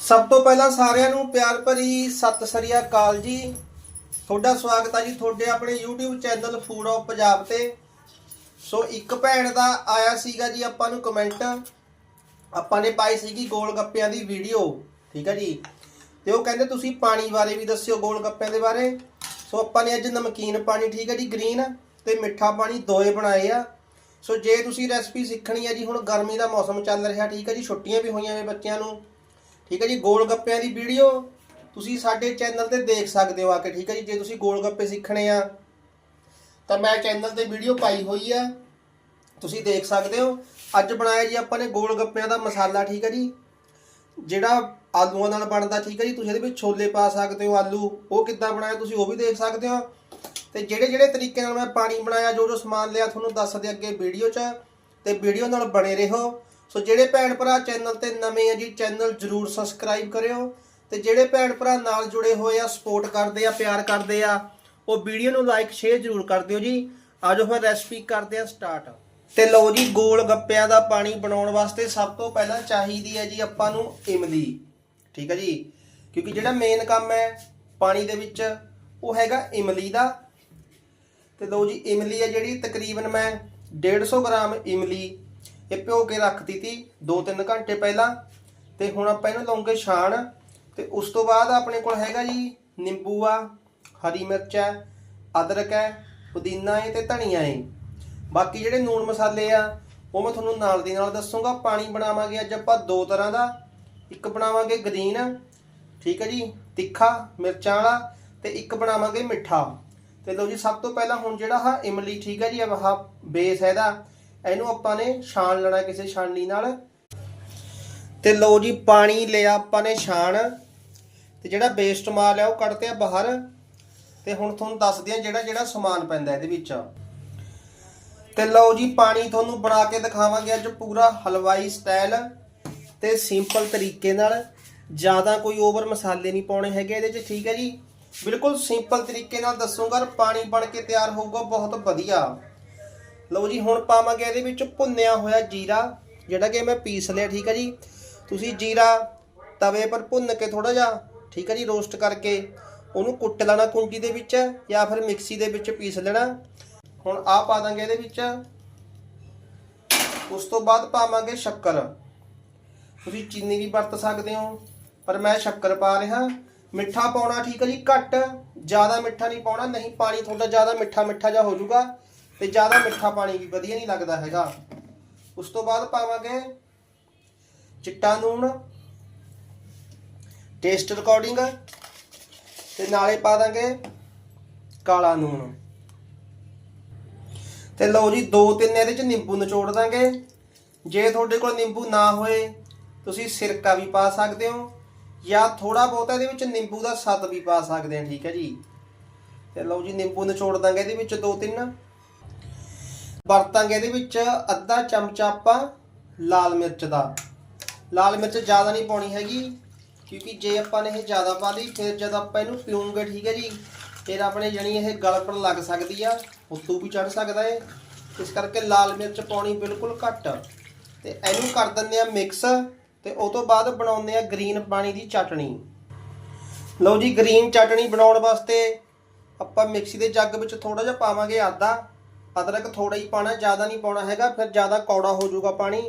ਸਭ ਤੋਂ ਪਹਿਲਾਂ ਸਾਰਿਆਂ ਨੂੰ ਪਿਆਰ ਭਰੀ ਸਤਿ ਸ੍ਰੀ ਅਕਾਲ ਜੀ। ਤੁਹਾਡਾ ਸਵਾਗਤ ਹੈ ਜੀ ਤੁਹਾਡੇ ਆਪਣੇ YouTube channel food of Punjab ਤੇ। ਸੋ ਇੱਕ ਭੈਣ ਦਾ ਆਇਆ ਸੀਗਾ ਜੀ ਆਪਾਂ ਨੂੰ ਕਮੈਂਟ ਆਪਾਂ ਨੇ ਪਾਈ ਸੀਗੀ ਗੋਲ ਗੱਪਿਆਂ ਦੀ ਵੀਡੀਓ ਠੀਕ ਹੈ ਜੀ? ਤੇ ਉਹ ਕਹਿੰਦੇ ਤੁਸੀਂ ਪਾਣੀ ਬਾਰੇ ਵੀ ਦੱਸਿਓ ਗੋਲ ਗੱਪਿਆਂ ਦੇ ਬਾਰੇ। ਸੋ ਆਪਾਂ ਨੇ ਅੱਜ ਨਮਕੀਨ ਪਾਣੀ, ਠੀਕ ਹੈ ਜੀ ਗ੍ਰੀਨ ਤੇ ਮਿੱਠਾ ਪਾਣੀ ਦੋਏ ਬਣਾਏ ਆ। ਸੋ ਜੇ ਤੁਸੀਂ ਰੈਸਪੀ ਸਿੱਖਣੀ ਹੈ ਜੀ, ਹੁਣ ਗਰਮੀ ਦਾ ਮੌਸਮ ਚੱਲ ਰਿਹਾ, ਠੀਕ ਹੈ ਜੀ, ਛੁੱਟੀਆਂ ਵੀ ਹੋਈਆਂ ਨੇ ਬੱਚਿਆਂ ਨੂੰ। ਠੀਕ ਹੈ ਜੀ ਗੋਲ ਗੱਪਿਆਂ ਦੀ ਵੀਡੀਓ ਤੁਸੀਂ ਸਾਡੇ ਚੈਨਲ ਤੇ ਦੇਖ ਸਕਦੇ ਹੋ ਆ ਕੇ, ਠੀਕ ਹੈ ਜੀ, ਜੇ ਤੁਸੀਂ ਗੋਲ ਗੱਪੇ ਸਿੱਖਣੇ ਆ, ਤਾਂ ਮੈਂ ਚੈਨਲ ਤੇ ਵੀਡੀਓ ਪਾਈ ਹੋਈ ਆ, ਤੁਸੀਂ ਦੇਖ ਸਕਦੇ ਹੋ। ਅੱਜ ਬਣਾਇਆ ਜੀ ਆਪਾਂ ਨੇ ਗੋਲ ਗੱਪਿਆਂ ਦਾ ਮਸਾਲਾ, ਠੀਕ ਹੈ ਜੀ, ਜਿਹੜਾ ਆਲੂਆਂ ਨਾਲ ਬਣਦਾ, ਠੀਕ ਹੈ ਜੀ, ਤੁਸੀਂ ਇਹਦੇ ਵਿੱਚ ਛੋਲੇ ਪਾ ਸਕਦੇ ਹੋ, ਆਲੂ, ਉਹ ਕਿੱਦਾਂ ਬਣਾਇਆ ਤੁਸੀਂ ਉਹ ਵੀ ਦੇਖ ਸਕਦੇ ਹੋ। ਤੇ ਜਿਹੜੇ ਜਿਹੜੇ ਤਰੀਕੇ ਨਾਲ ਮੈਂ ਪਾਣੀ ਬਣਾਇਆ, ਜੋ ਜੋ ਸਮਾਨ ਲਿਆ, ਤੁਹਾਨੂੰ ਦੱਸਦੇ ਅੱਗੇ ਵੀਡੀਓ 'ਚ, ਤੇ ਵੀਡੀਓ ਨਾਲ ਬਣੇ ਰਹੋ। ਸੋ ਜਿਹੜੇ ਭੈਣ ਭਰਾ ਚੈਨਲ ਤੇ ਨਵੇਂ ਆ ਜੀ, ਚੈਨਲ ਜਰੂਰ ਸਬਸਕ੍ਰਾਈਬ ਕਰਿਓ ਤੇ ਜਿਹੜੇ ਭੈਣ ਭਰਾ ਨਾਲ ਜੁੜੇ ਹੋਏ ਆ ਸਪੋਰਟ ਕਰਦੇ ਆ, ਪਿਆਰ ਕਰਦੇ ਆ, ਉਹ ਵੀਡੀਓ ਨੂੰ ਲਾਈਕ ਸ਼ੇਅਰ ਜਰੂਰ ਕਰ ਦਿਓ ਜੀ। ਆਜੋ ਫਿਰ ਰੈਸਪੀ ਕਰਦੇ ਆ ਸਟਾਰਟ ਤੇ ਲਓ ਜੀ, ਗੋਲ ਗੱਪਿਆਂ ਦਾ ਪਾਣੀ ਬਣਾਉਣ ਵਾਸਤੇ ਸਭ ਤੋਂ ਪਹਿਲਾਂ ਚਾਹੀਦੀ ਹੈ ਜੀ ਆਪਾਂ ਨੂੰ ਇਮਲੀ। ਠੀਕ ਹੈ ਜੀ? ਕਿਉਂਕਿ ਜਿਹੜਾ ਮੇਨ ਕੰਮ ਹੈ ਪਾਣੀ ਦੇ ਵਿੱਚ, ਉਹ ਹੈਗਾ ਇਮਲੀ ਦਾ। ਤੇ ਲਓ ਜੀ, ਇਮਲੀ ਹੈ ਜਿਹੜੀ ਤਕਰੀਬਨ ਮੈਂ 150 ਗ੍ਰਾਮ ਇਮਲੀ ਇਹ ਭਿਓ ਕੇ ਰੱਖਤੀ ਤੀ 2-3 ਘੰਟੇ ਪਹਿਲਾਂ ਤੇ ਹੁਣ ਆਪਾਂ ਇਹਨੂੰ ਲਾਉਂਗੇ ਛਾਣ ਤੇ ਉਸ ਤੋਂ ਬਾਅਦ ਆਪਣੇ ਕੋਲ ਹੈਗਾ ਜੀ ਨਿੰਬੂ ਆ, ਹਰੀ ਮਿਰਚ ਹੈ ਅਦਰਕ ਹੈ ਪੁਦੀਨਾ ਹੈ ਤੇ ਧਨੀਆ ਹੈ ਬਾਕੀ ਜਿਹੜੇ ਨੂਣ ਮਸਾਲੇ ਆ, ਉਹ ਮੈਂ ਤੁਹਾਨੂੰ ਨਾਲ ਦੀ ਨਾਲ ਦੱਸੂਗਾ। ਪਾਣੀ ਬਣਾਵਾਂਗੇ ਅੱਜ ਆਪਾਂ ਦੋ ਤਰ੍ਹਾਂ ਦਾ। ਇੱਕ ਬਣਾਵਾਂਗੇ ਗ੍ਰੀਨ, ਠੀਕ ਹੈ ਜੀ, ਤਿੱਖਾ ਮਿਰਚਾਂ ਵਾਲਾ ਤੇ ਇੱਕ ਬਣਾਵਾਂਗੇ ਮਿੱਠਾ। ਤੇ ਲਓ ਜੀ, ਸਭ ਤੋਂ ਪਹਿਲਾਂ ਹੁਣ ਜਿਹੜਾ ਹਾ ਇਮਲੀ ਠੀਕ ਹੈ ਜੀ, ਆਹ ਬੇਸ ਹੈ ਇਹਦਾ। ਇਹਨੂੰ ਆਪਾਂ ਨੇ ਛਾਣ ਲੈਣਾ ਕਿਸੇ ਛਾਣਨੀ ਨਾਲ। ਤੇ ਲਓ ਜੀ, ਪਾਣੀ ਲਿਆ ਆਪਾਂ ਨੇ ਛਾਣ। ਤੇ ਜਿਹੜਾ ਵੇਸਟ ਮਾਲ ਹੈ ਉਹ ਕੱਢਤੇ ਆ ਬਾਹਰ। ਤੇ ਹੁਣ ਤੁਹਾਨੂੰ ਦੱਸਦੇ ਆ ਜਿਹੜਾ ਜਿਹੜਾ ਸਮਾਨ ਪੈਂਦਾ ਇਹਦੇ ਵਿੱਚ। ਤੇ ਲਓ ਜੀ, ਪਾਣੀ ਤੁਹਾਨੂੰ ਬਣਾ ਕੇ ਦਿਖਾਵਾਂਗੇ ਅੱਜ ਪੂਰਾ ਹਲਵਾਈ ਸਟਾਈਲ ਤੇ ਸਿੰਪਲ ਤਰੀਕੇ ਨਾਲ। ਜ਼ਿਆਦਾ ਕੋਈ ਓਵਰ ਮਸਾਲੇ ਨਹੀਂ ਪਾਉਣੇ ਹੈਗੇ ਇਹਦੇ 'ਚ, ਠੀਕ ਹੈ ਜੀ? ਬਿਲਕੁਲ ਸਿੰਪਲ ਤਰੀਕੇ ਨਾਲ ਦੱਸੂਗਾ ਪਾਣੀ ਬਣ ਕੇ ਤਿਆਰ ਹੋਊਗਾ, ਬਹੁਤ ਵਧੀਆ। ਲਓ ਜੀ, ਹੁਣ ਪਾਵਾਂਗੇ ਇਹਦੇ ਵਿੱਚ ਭੁੰਨਿਆ ਹੋਇਆ ਜੀਰਾ, ਜਿਹੜਾ ਕਿ ਮੈਂ ਪੀਸ ਲਿਆ, ਠੀਕ ਹੈ ਜੀ? ਤੁਸੀਂ ਜੀਰਾ ਤਵੇ ਪਰ ਭੁੰਨ ਕੇ ਥੋੜਾ ਜਿਹਾ, ਠੀਕ ਹੈ ਜੀ, ਰੋਸਟ ਕਰਕੇ ਉਹਨੂੰ ਕੁੱਟ ਲੈਣਾ ਕੁੰਡੀ ਦੇ ਵਿੱਚ ਜਾਂ ਫਿਰ ਮਿਕਸੀ ਦੇ ਵਿੱਚ ਪੀਸ ਲੈਣਾ। ਹੁਣ ਆਹ ਪਾ ਦਾਂਗੇ ਇਹਦੇ ਵਿੱਚ। ਉਸ ਤੋਂ ਬਾਅਦ ਪਾਵਾਂਗੇ ਸ਼ੱਕਰ। ਤੁਸੀਂ ਚੀਨੀ ਵੀ ਵਰਤ ਸਕਦੇ ਹੋ, ਪਰ ਮੈਂ ਸ਼ੱਕਰ ਪਾ ਰਿਹਾ। ਮਿੱਠਾ ਪਾਉਣਾ, ਠੀਕ ਹੈ ਜੀ, ਘੱਟ। ਜ਼ਿਆਦਾ ਮਿੱਠਾ ਨਹੀਂ ਪਾਉਣਾ, ਨਹੀਂ ਪਾਣੀ ਤੁਹਾਡਾ ਜ਼ਿਆਦਾ ਮਿੱਠਾ ਮਿੱਠਾ ਜਿਹਾ ਹੋ ਜਾਊਗਾ। ਤੇ ਜ਼ਿਆਦਾ ਮਿੱਠਾ ਪਾਣੀ ਵੀ ਵਧੀਆ ਨਹੀਂ ਲੱਗਦਾ ਹੈਗਾ। ਉਸ ਤੋਂ ਬਾਅਦ ਪਾਵਾਂਗੇ ਚਿੱਟਾ ਨੂਣ। ਟੇਸਟ ਰਿਕਾਰਡਿੰਗ ਤੇ ਨਾਲੇ ਪਾ ਦਾਂਗੇ ਕਾਲਾ ਨੂਣ। ਤੇ ਲਓ ਜੀ, ਦੋ ਤਿੰਨ ਇਹਦੇ ਚ ਨਿੰਬੂ ਨਿਚੋੜ ਦਾਂਗੇ। ਜੇ ਤੁਹਾਡੇ ਕੋਲ ਨਿੰਬੂ ਨਾ ਹੋਏ, ਤੁਸੀਂ ਸਿਰਕਾ ਵੀ ਪਾ ਸਕਦੇ ਹੋ। ਜਾਂ ਥੋੜਾ ਬਹੁਤਾ ਇਹਦੇ ਵਿੱਚ ਨਿੰਬੂ ਦਾ ਸੱਤ ਵੀ ਪਾ ਸਕਦੇ ਆ ਠੀਕ ਹੈ ਜੀ। ਤੇ ਲਓ ਜੀ, ਨਿੰਬੂ ਨਿਚੋੜ ਦਾਂਗੇ ਇਹਦੇ ਵਿੱਚ ਦੋ ਤਿੰਨ। ਵਰਤਾਂਗੇ ਇਹਦੇ ਵਿੱਚ ਅੱਧਾ ਚਮਚਾ ਆਪਾਂ ਲਾਲ ਮਿਰਚ ਦਾ। ਲਾਲ ਮਿਰਚ ਜ਼ਿਆਦਾ ਨਹੀਂ ਪਾਉਣੀ ਹੈਗੀ, ਕਿਉਂਕਿ ਜੇ ਆਪਾਂ ਨੇ ਇਹ ਜ਼ਿਆਦਾ ਪਾ ਲਈ, ਫਿਰ ਜਦ ਆਪਾਂ ਇਹਨੂੰ ਪੀਉਂਗੇ ਠੀਕ ਹੈ ਜੀ, ਫਿਰ ਆਪਣੇ ਜਣੀ ਇਹ ਗਲਪਣ ਲੱਗ ਸਕਦੀ ਆ, ਉੱਤੋਂ ਵੀ ਚੜ ਸਕਦਾ ਏ। ਇਸ ਕਰਕੇ ਲਾਲ ਮਿਰਚ ਪਾਉਣੀ ਬਿਲਕੁਲ ਘੱਟ। ਤੇ ਇਹਨੂੰ ਕਰ ਦਿੰਦੇ ਆ ਮਿਕਸ, ਤੇ ਉਹ ਤੋਂ ਬਾਅਦ ਬਣਾਉਂਦੇ ਆ ਗ੍ਰੀਨ ਪਾਣੀ ਦੀ ਚਟਣੀ। ਲਓ ਜੀ, ਗ੍ਰੀਨ ਚਟਣੀ ਬਣਾਉਣ ਵਾਸਤੇ ਆਪਾਂ ਮਿਕਸੀ ਦੇ ਜੱਗ ਵਿੱਚ ਥੋੜਾ ਜਿਹਾ ਪਾਵਾਂਗੇ ਆਦਾ ਅਦਰਕ ਥੋੜਾ ਹੀ ਪਾਣਾ ਜ਼ਿਆਦਾ ਨਹੀਂ ਪਾਉਣਾ ਹੈਗਾ, ਫਿਰ ਜ਼ਿਆਦਾ ਕੌੜਾ ਹੋ ਜਾਊਗਾ ਪਾਣੀ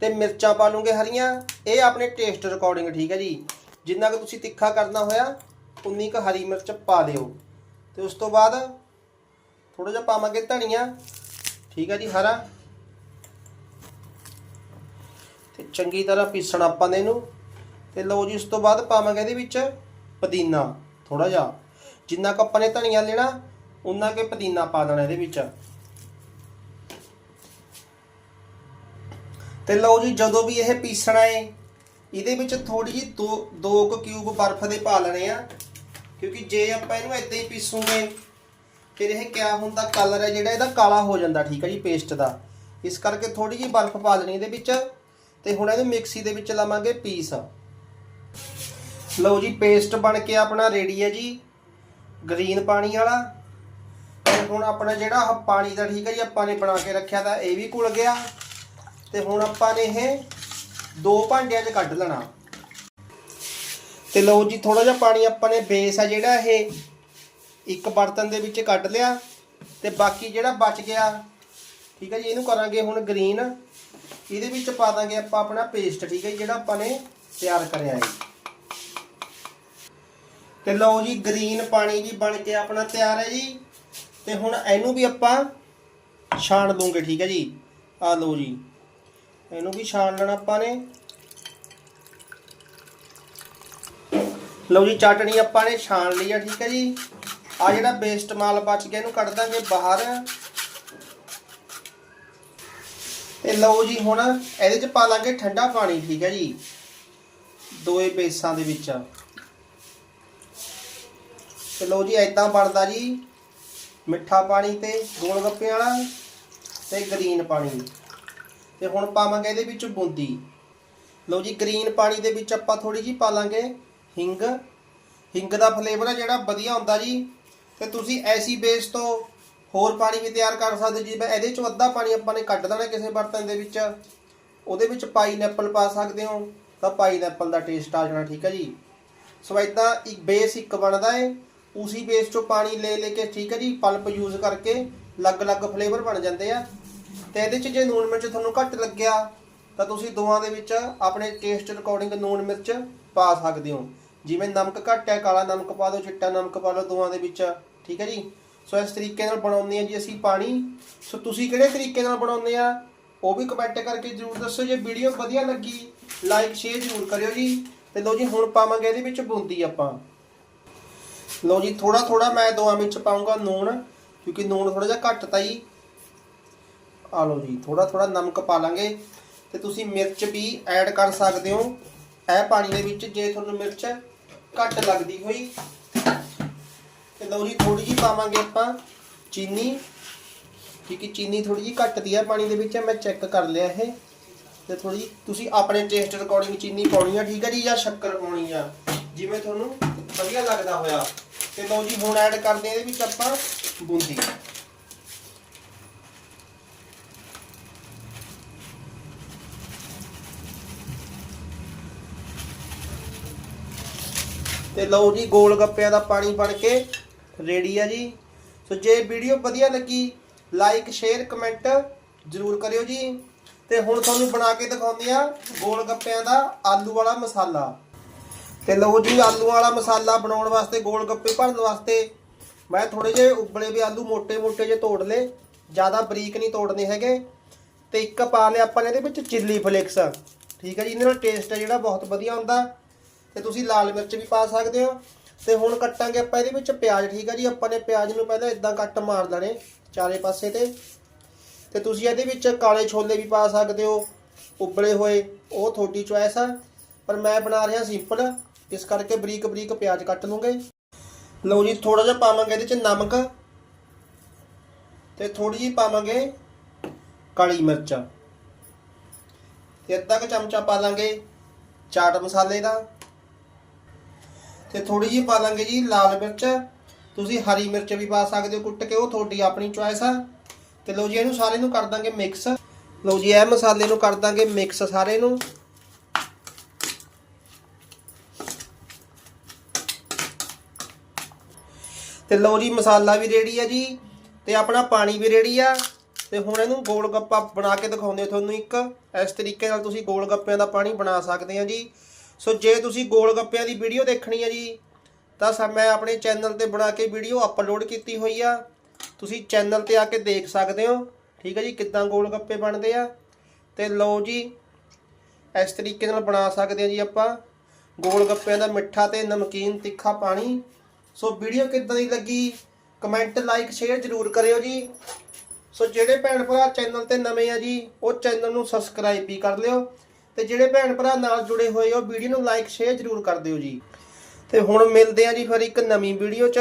ਤੇ ਮਿਰਚਾਂ ਪਾ ਲੂੰਗੇ ਹਰੀਆਂ। ਇਹ ਆਪਣੇ ਟੇਸਟ ਰਿਕਾਰਡਿੰਗ ਠੀਕ ਹੈ ਜੀ। ਜਿੰਨਾ ਕੁ ਤੁਸੀਂ ਤਿੱਖਾ ਕਰਨਾ ਹੋਇਆ, ਉਨੀ ਕੁ ਹਰੀ ਮਿਰਚ ਪਾ ਦਿਓ। ਤੇ ਉਸ ਤੋਂ ਬਾਅਦ ਥੋੜਾ ਜਿਹਾ ਪਾਵਾਂਗੇ ਧਨੀਆ, ਠੀਕ ਹੈ ਜੀ, ਹਰਾ। ਤੇ ਚੰਗੀ ਤਰ੍ਹਾਂ ਪੀਸਣਾ ਆਪਾਂ ਨੇ ਇਹਨੂੰ। ਤੇ ਲਓ ਜੀ, ਉਸ ਤੋਂ ਬਾਅਦ ਪਾਵਾਂਗੇ ਇਹਦੇ ਵਿੱਚ ਪੁਦੀਨਾ ਥੋੜਾ ਜਿਹਾ। ਜਿੰਨਾ ਕੁ ਆਪਾਂ ਨੇ ਧਨੀਆ ਲੈਣਾ ਉਹਨਾਂ ਕੇ ਪੁਦੀਨਾ ਪਾ ਦੇਣਾ ਇਹਦੇ ਵਿੱਚ। ਤੇ ਲਓ ਜੀ, ਜਦੋਂ ਵੀ ਇਹ ਪੀਸਣਾ ਏ, ਇਹਦੇ ਵਿੱਚ ਥੋੜੀ ਜਿਹੀ ਦੋ ਦੋ ਕੁ ਕਿਊਬ ਬਰਫ਼ ਦੇ ਪਾ ਲੈਣੇ ਆ। ਕਿਉਂਕਿ ਜੇ ਆਪਾਂ ਇਹਨੂੰ ਇਦਾਂ ਹੀ ਪੀਸੂਗੇ, ਫਿਰ ਇਹ ਕਿਆ ਹੁੰਦਾ ਕਲਰ ਹੈ ਜਿਹੜਾ, ਇਹਦਾ ਕਾਲਾ ਹੋ ਜਾਂਦਾ, ਠੀਕ ਹੈ ਜੀ ਪੇਸਟ ਦਾ। ਇਸ ਕਰਕੇ ਥੋੜੀ ਜਿਹੀ ਬਰਫ਼ ਪਾ ਲੈਣੀ ਇਹਦੇ ਵਿੱਚ, ਤੇ ਹੁਣ ਇਹਨੂੰ ਮਿਕਸੀ ਦੇ ਵਿੱਚ ਲਾਵਾਂਗੇ ਪੀਸ। ਲਓ ਜੀ ਪੇਸਟ ਬਣ ਕੇ ਆਪਣਾ ਰੈਡੀ ਹੈ ਜੀ ਗ੍ਰੀਨ ਪਾਣੀ ਵਾਲਾ। ਹੁਣ ਆਪਣਾ ਜਿਹੜਾ ਆਹ ਪਾਣੀ ਦਾ ਠੀਕ ਹੈ ਜੀ ਆਪਾਂ ਨੇ ਬਣਾ ਕੇ ਰੱਖਿਆ ਤਾਂ ਇਹ ਵੀ ਘੁਲ ਗਿਆ। ਤੇ ਹੁਣ ਆਪਾਂ ਨੇ ਇਹ ਦੋ ਭਾਂਡਿਆਂ 'ਚ ਕੱਢ ਲੈਣਾ। ਤੇ ਲਓ ਜੀ ਥੋੜਾ ਜਿਹਾ ਪਾਣੀ ਆਪਾਂ ਨੇ ਬੇਸ ਆ ਜਿਹੜਾ ਇਹ ਇੱਕ ਬਰਤਨ ਦੇ ਵਿੱਚ ਕੱਢ ਲਿਆ। ਤੇ ਬਾਕੀ ਜਿਹੜਾ ਬਚ ਗਿਆ ਠੀਕ ਹੈ ਜੀ ਇਹਨੂੰ ਕਰਾਂਗੇ ਹੁਣ ਗ੍ਰੀਨ ਇਹਦੇ ਵਿੱਚ ਪਾ ਦਾਂਗੇ ਆਪਾਂ ਆਪਣਾ ਪੇਸਟ ਠੀਕ ਹੈ ਜੀ, ਜਿਹੜਾ ਆਪਾਂ ਨੇ ਤਿਆਰ ਕਰਿਆ ਹੈ। ਤੇ ਲਓ ਜੀ ਗ੍ਰੀਨ ਪਾਣੀ ਜੀ ਬਣ ਕੇ ਆਪਣਾ ਤਿਆਰ ਹੈ ਜੀ। ਤੇ ਹੁਣ ਇਹਨੂੰ ਵੀ ਆਪਾਂ ਛਾਣ ਲਵਾਂਗੇ ਠੀਕ ਹੈ ਜੀ। ਆ ਲਓ ਜੀ। ਇਹਨੂੰ ਵੀ ਛਾਣ ਲੈਣਾ ਆਪਾਂ ਨੇ। ਲਓ ਜੀ, ਚਟਣੀ ਆਪਾਂ ਨੇ ਛਾਣ ਲਈ ਆ, ਠੀਕ ਹੈ ਜੀ। ਆ ਜਿਹੜਾ ਵੇਸਟ ਮਾਲ ਬਚ ਗਿਆ, ਇਹਨੂੰ ਕੱਢ ਦਾਂਗੇ ਬਾਹਰ। ਤੇ ਲਓ ਜੀ, ਹੁਣ ਇਹਦੇ ਚ ਪਾ ਲਾਂਗੇ ਠੰਡਾ ਪਾਣੀ, ਠੀਕ ਹੈ ਜੀ। ਦੋਏ ਬੇਸਾਂ ਦੇ ਵਿੱਚ। ਤੇ ਲਓ ਜੀ ਐਦਾਂ ਬਣਦਾ ਜੀ। ਮਿੱਠਾ ਪਾਣੀ ਤੇ ਗੋਲ ਗੱਪੇ ਵਾਲਾ ਤੇ ਗ੍ਰੀਨ ਪਾਣੀ। ਤੇ ਹੁਣ ਪਾਵਾਂਗੇ ਇਹਦੇ ਵਿੱਚ ਬੂੰਦੀ। ਲਓ ਜੀ, ਗ੍ਰੀਨ ਪਾਣੀ ਦੇ ਵਿੱਚ ਆਪਾਂ ਥੋੜੀ ਜੀ ਪਾ ਲਾਂਗੇ ਹਿੰਗ। ਹਿੰਗ ਦਾ ਫਲੇਵਰ ਹੈ ਜਿਹੜਾ ਵਧੀਆ ਹੁੰਦਾ ਜੀ। ਤੇ ਤੁਸੀਂ ਐਸੀ ਬੇਸ ਤੋਂ ਹੋਰ ਪਾਣੀ ਵੀ ਤਿਆਰ ਕਰ ਸਕਦੇ ਜੀ ਮੈਂ ਇਹਦੇ ਚੋਂ ਅੱਧਾ ਪਾਣੀ ਆਪਾਂ ਨੇ ਕੱਢ ਦੇਣਾ ਕਿਸੇ ਬਰਤਨ ਦੇ ਵਿੱਚ। ਉਹਦੇ ਵਿੱਚ ਪਾਈਨਐਪਲ ਪਾ ਸਕਦੇ ਹੋ ਤਾਂ ਪਾਈਨਐਪਲ ਦਾ ਟੇਸਟ ਆ ਜਾਣਾ, ਠੀਕ ਹੈ ਜੀ। ਸੋ ਇਦਾਂ ਇੱਕ ਬੇਸ ਇੱਕ ਬਣਦਾ ਹੈ ਉਸੇ ਬੇਸ ਚੋਂ ਪਾਣੀ ਲੈ ਲੈ ਕੇ ਠੀਕ ਹੈ ਜੀ, ਪਲਪ ਯੂਜ਼ ਕਰਕੇ ਅਲੱਗ-ਅਲੱਗ ਫਲੇਵਰ ਬਣ ਜਾਂਦੇ ਆ। ਤੇ ਇਹਦੇ 'ਚ ਜੇ ਨੂਣ ਮਿਰਚ ਤੁਹਾਨੂੰ ਘੱਟ ਲੱਗਿਆ, ਤਾਂ ਤੁਸੀਂ ਦੋਵਾਂ ਦੇ ਵਿੱਚ ਆਪਣੇ ਟੇਸਟ ਅਕੋਰਡਿੰਗ ਨੂਣ ਮਿਰਚ ਪਾ ਸਕਦੇ ਹੋ। ਜਿਵੇਂ ਨਮਕ ਘੱਟ ਹੈ, ਕਾਲਾ ਨਮਕ ਪਾ ਦਿਓ, ਚਿੱਟਾ ਨਮਕ ਪਾ ਲਓ ਦੋਵਾਂ ਦੇ ਵਿੱਚ, ਠੀਕ ਹੈ ਜੀ। ਸੋ ਇਸ ਤਰੀਕੇ ਨਾਲ ਬਣਾਉਂਦੇ ਆ ਜੀ ਅਸੀਂ ਪਾਣੀ। ਸੋ ਤੁਸੀਂ ਕਿਹੜੇ ਤਰੀਕੇ ਨਾਲ ਬਣਾਉਂਦੇ ਆ, ਉਹ ਵੀ ਕਮੈਂਟ ਕਰਕੇ ਜਰੂਰ ਦੱਸੋ। ਜੇ ਵੀਡੀਓ ਵਧੀਆ ਲੱਗੀ ਲਾਈਕ ਸ਼ੇਅਰ ਜਰੂਰ ਕਰਿਓ ਜੀ। ਤੇ ਲਓ ਜੀ, ਹੁਣ ਪਾਵਾਂਗੇ ਇਹਦੇ ਵਿੱਚ ਬੂੰਦੀ ਆਪਾਂ। ਲਓ ਜੀ ਥੋੜਾ ਥੋੜਾ ਮੈਂ ਦੋਵਾਂ ਵਿੱਚ ਪਾਉਂਗਾ ਨੂਣ, ਕਿਉਂਕਿ ਨੂਣ ਥੋੜਾ ਜਿਹਾ ਘੱਟ ਤਾ ਜੀ ਆ ਲਓ ਜੀ ਥੋੜਾ ਥੋੜਾ ਨਮਕ ਪਾ ਲਾਂਗੇ। ਤੇ ਤੁਸੀਂ ਮਿਰਚ ਵੀ ਐਡ ਕਰ ਸਕਦੇ ਹੋ। ਇਹ ਪਾਣੀ ਦੇ ਵਿੱਚ ਜੇ ਤੁਹਾਨੂੰ ਮਿਰਚ ਘੱਟ ਲੱਗਦੀ ਹੋਈ, ਤੇ ਲਓ ਜੀ ਥੋੜੀ ਜਿਹੀ ਪਾਵਾਂਗੇ ਆਪਾਂ ਚੀਨੀ, ਕਿਉਂਕਿ ਚੀਨੀ ਥੋੜੀ ਜਿਹੀ ਘੱਟਦੀ ਆ ਪਾਣੀ ਦੇ ਵਿੱਚ, ਮੈਂ ਚੈੱਕ ਕਰ ਲਿਆ ਇਹ। ਤੇ ਥੋੜੀ ਤੁਸੀਂ ਆਪਣੇ ਟੇਸਟ ਅਕੋਰਡਿੰਗ ਚੀਨੀ ਪਾਉਣੀ ਆ, ਠੀਕ ਹੈ ਜੀ, ਜਾਂ ਸ਼ੱਕਰ ਪਾਉਣੀ ਆ? ਜਿਵੇਂ ਤੁਹਾਨੂੰ ਵਧੀਆ ਲੱਗਦਾ ਹੋਇਆ। ਤੇ ਲਓ ਜੀ, ਹੁਣ ਐਡ ਕਰਦੇ ਆ ਇਹਦੇ ਵਿੱਚ ਆਪਾਂ ਬੂੰਦੀ। ਤੇ ਲਓ ਜੀ, ਗੋਲ ਗੱਪਿਆਂ ਦਾ ਪਾਣੀ ਬਣ ਕੇ ਰੈਡੀ ਆ ਜੀ। ਸੋ ਜੇ ਵੀਡੀਓ ਵਧੀਆ ਲੱਗੀ ਲਾਈਕ ਸ਼ੇਅਰ ਕਮੈਂਟ ਜ਼ਰੂਰ ਕਰਿਓ ਜੀ। ਤੇ ਹੁਣ ਤੁਹਾਨੂੰ ਬਣਾ ਕੇ ਦਿਖਾਉਂਦੇ ਆ ਗੋਲ ਗੱਪਿਆਂ ਦਾ ਆਲੂ ਵਾਲਾ ਮਸਾਲਾ। ਤੇ ਲਓ ਜੀ, ਆਲੂ ਵਾਲਾ ਮਸਾਲਾ ਬਣਾਉਣ ਵਾਸਤੇ, ਗੋਲ ਗੱਪੇ ਭਰਨ ਵਾਸਤੇ। ਮੈਂ ਥੋੜੇ ਜਿਹੇ ਉਬਲੇ ਵੀ ਆਲੂ ਮੋٹے-ਮੋٹے ਜੇ ਤੋੜ ਲੇ ਜ਼ਿਆਦਾ ਬਰੀਕ ਨਹੀਂ ਤੋੜਨੇ ਹੈਗੇ। ਤੇ ਇੱਕ ਪਾ ਲਿਆ ਆਪਾਂ ਇਹਦੇ ਵਿੱਚ ਚਿੱਲੀ ਫਲੇਕਸ। ਠੀਕ ਹੈ ਜੀ, ਇਹਦੇ ਨਾਲ ਟੇਸਟ ਹੈ ਜਿਹੜਾ, ਬਹੁਤ ਵਧੀਆ ਹੁੰਦਾ। ਤੇ ਤੁਸੀਂ ਲਾਲ ਮਿਰਚ ਵੀ ਪਾ ਸਕਦੇ ਹੋ। ਤੇ ਹੁਣ ਕੱਟਾਂਗੇ ਆਪਾਂ ਇਹਦੇ ਵਿੱਚ ਪਿਆਜ਼, ਠੀਕ ਹੈ ਜੀ। ਆਪਾਂ ਨੇ ਪਿਆਜ਼ ਨੂੰ ਪਹਿਲਾਂ ਇਦਾਂ ਕੱਟ ਮਾਰ ਲੈਣੇ ਚਾਰੇ ਪਾਸੇ ਤੇ। ਤੇ ਤੁਸੀਂ ਇਹਦੇ ਵਿੱਚ ਕਾਲੇ ਛੋਲੇ ਵੀ ਪਾ ਸਕਦੇ ਹੋ। ਉਬਲੇ ਹੋਏ, ਉਹ ਤੁਹਾਡੀ ਚੁਆਇਸ ਆ। ਪਰ ਮੈਂ ਬਣਾ ਰਿਹਾ ਸਿੰਪਲ ਇਸ ਕਰਕੇ ਬਰੀਕ ਬਰੀਕ ਪਿਆਜ਼ ਕੱਟ ਲੂੰਗੇ। ਲਓ ਜੀ ਥੋੜਾ ਜਿਹਾ ਪਾਵਾਂਗੇ ਇਹਦੇ ਚ ਨਮਕ ਤੇ ਥੋੜੀ ਜਿਹੀ ਪਾਵਾਂਗੇ ਕਾਲੀ ਮਿਰਚ। ਤੇ ਅੱਧਾ ਕੁ ਚਮਚਾ ਪਾ ਲਾਂਗੇ ਚਾਟ ਮਸਾਲੇ ਦਾ। ਤੇ ਥੋੜੀ ਜਿਹੀ ਪਾ ਲਾਂਗੇ ਜੀ ਲਾਲ ਮਿਰਚ। ਤੁਸੀਂ ਹਰੀ ਮਿਰਚ ਵੀ ਪਾ ਸਕਦੇ ਹੋ, ਕੁੱਟ ਕੇ ਉਹ ਤੁਹਾਡੀ ਆਪਣੀ ਚੁਆਇਸ ਆ। ਤੇ ਲਓ ਜੀ, ਇਹਨੂੰ ਸਾਰੇ ਨੂੰ ਕਰ ਦਾਂਗੇ ਮਿਕਸ ਲਓ ਜੀ, ਇਹ ਮਸਾਲੇ ਨੂੰ ਕਰ ਦਾਂਗੇ ਮਿਕਸ ਸਾਰੇ ਨੂੰ। ਤੇ ਲਓ ਜੀ ਮਸਾਲਾ ਵੀ ਰੈਡੀ ਆ ਜੀ, ਤੇ ਆਪਣਾ ਪਾਣੀ ਵੀ ਰੈਡੀ ਆ, ਤੇ ਹੁਣ ਇਹਨੂੰ ਗੋਲ ਗੱਪਾ ਬਣਾ ਕੇ ਦਿਖਾਉਂਦੇ ਤੁਹਾਨੂੰ ਇੱਕ। ਇਸ ਤਰੀਕੇ ਨਾਲ ਤੁਸੀਂ ਗੋਲ ਗੱਪਿਆਂ ਦਾ ਪਾਣੀ ਬਣਾ ਸਕਦੇ ਆ ਜੀ। ਸੋ ਜੇ ਤੁਸੀਂ ਗੋਲ ਗੱਪਿਆਂ ਦੀ ਵੀਡੀਓ ਦੇਖਣੀ ਆ ਜੀ, ਤਾਂ ਮੈਂ ਆਪਣੇ ਚੈਨਲ ਤੇ ਬਣਾ ਕੇ ਵੀਡੀਓ ਅਪਲੋਡ ਕੀਤੀ ਹੋਈ ਆ। ਤੁਸੀਂ ਚੈਨਲ ਤੇ ਆ ਕੇ ਦੇਖ ਸਕਦੇ ਹੋ। ਠੀਕ ਹੈ ਜੀ, ਕਿੱਦਾਂ ਗੋਲ ਗੱਪੇ ਬਣਦੇ ਆ। ਤੇ ਲਓ ਜੀ, ਇਸ ਤਰੀਕੇ ਨਾਲ ਬਣਾ ਸਕਦੇ ਆ ਜੀ ਆਪਾਂ। ਗੋਲ ਗੱਪਿਆਂ ਦਾ ਮਿੱਠਾ ਤੇ ਨਮਕੀਨ ਤਿੱਖਾ ਪਾਣੀ। ਸੋ ਵੀਡੀਓ ਕਿੱਦਾਂ ਦੀ ਲੱਗੀ? ਕਮੈਂਟ ਲਾਈਕ ਸ਼ੇਅਰ ਜ਼ਰੂਰ ਕਰਿਓ ਜੀ। ਸੋ ਜਿਹੜੇ ਭੈਣ ਭਰਾ ਚੈਨਲ ਤੇ ਨਵੇਂ ਆ ਜੀ, ਉਹ ਚੈਨਲ ਨੂੰ ਸਬਸਕ੍ਰਾਈਬ ਵੀ ਕਰ ਲਿਓ। ਤੇ ਜਿਹੜੇ ਭੈਣ ਭਰਾ ਨਾਲ ਜੁੜੇ ਹੋਏ ਹੋ, ਵੀਡੀਓ ਨੂੰ ਲਾਈਕ ਸ਼ੇਅਰ ਜ਼ਰੂਰ ਕਰ ਦਿਓ ਜੀ। ਤੇ ਹੁਣ ਮਿਲਦੇ ਆ ਜੀ ਫਿਰ ਇੱਕ ਨਵੀਂ ਵੀਡੀਓ 'ਚ।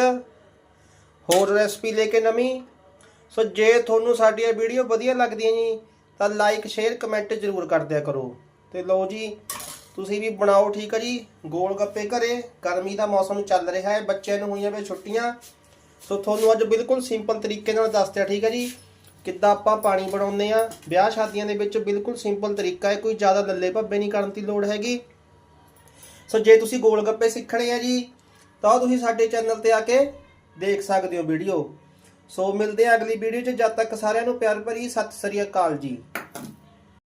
ਹੋਰ ਰੈਸਪੀ ਲੈ ਕੇ ਨਵੀਂ। ਸੋ ਜੇ ਤੁਹਾਨੂੰ ਸਾਡੀਆਂ ਵੀਡੀਓ ਵਧੀਆ ਲੱਗਦੀਆਂ ਜੀ, ਤਾਂ ਲਾਈਕ ਸ਼ੇਅਰ ਕਮੈਂਟ ਜ਼ਰੂਰ ਕਰ ਦਿਆ ਕਰੋ। ਤੇ ਲਓ ਜੀ ਤੁਸੀਂ ਵੀ ਬਣਾਓ ਠੀਕ ਹੈ ਜੀ। ਗੋਲ ਗੱਪੇ ਘਰੇ, ਗਰਮੀ ਦਾ ਮੌਸਮ ਚੱਲ ਰਿਹਾ ਹੈ, ਬੱਚਿਆਂ ਨੂੰ ਹੋਈਆਂ ਵੇ ਛੁੱਟੀਆਂ। ਸੋ ਤੁਹਾਨੂੰ ਅੱਜ ਬਿਲਕੁਲ ਸਿੰਪਲ ਤਰੀਕੇ ਨਾਲ ਦੱਸਦੇ ਆ ਠੀਕ ਹੈ ਜੀ। ਕਿੱਦਾਂ ਆਪਾਂ ਪਾਣੀ ਬਣਾਉਂਦੇ ਆ। ਵਿਆਹ ਸ਼ਾਦੀਆਂ ਦੇ ਵਿੱਚ ਬਿਲਕੁਲ ਸਿੰਪਲ ਤਰੀਕਾ ਹੈ, ਕੋਈ ਜ਼ਿਆਦਾ ਲੱਲੇ ਭੱਬੇ ਨਹੀਂ ਕਰਨ ਦੀ ਲੋੜ ਹੈਗੀ। ਸੋ ਜੇ ਤੁਸੀਂ ਗੋਲ ਗੱਪੇ ਸਿੱਖਣੇ ਆ ਜੀ, ਤਾਂ ਉਹ ਤੁਸੀਂ ਸਾਡੇ ਚੈਨਲ ਤੇ ਆ ਕੇ ਦੇਖ ਸਕਦੇ ਹੋ ਵੀਡੀਓ। ਸੋ ਮਿਲਦੇ ਆ ਅਗਲੀ ਵੀਡੀਓ 'ਚ। ਜਦ ਤੱਕ ਸਾਰਿਆਂ ਨੂੰ ਪਿਆਰ ਭਰੀ ਸਤਿ ਸ੍ਰੀ ਅਕਾਲ ਜੀ।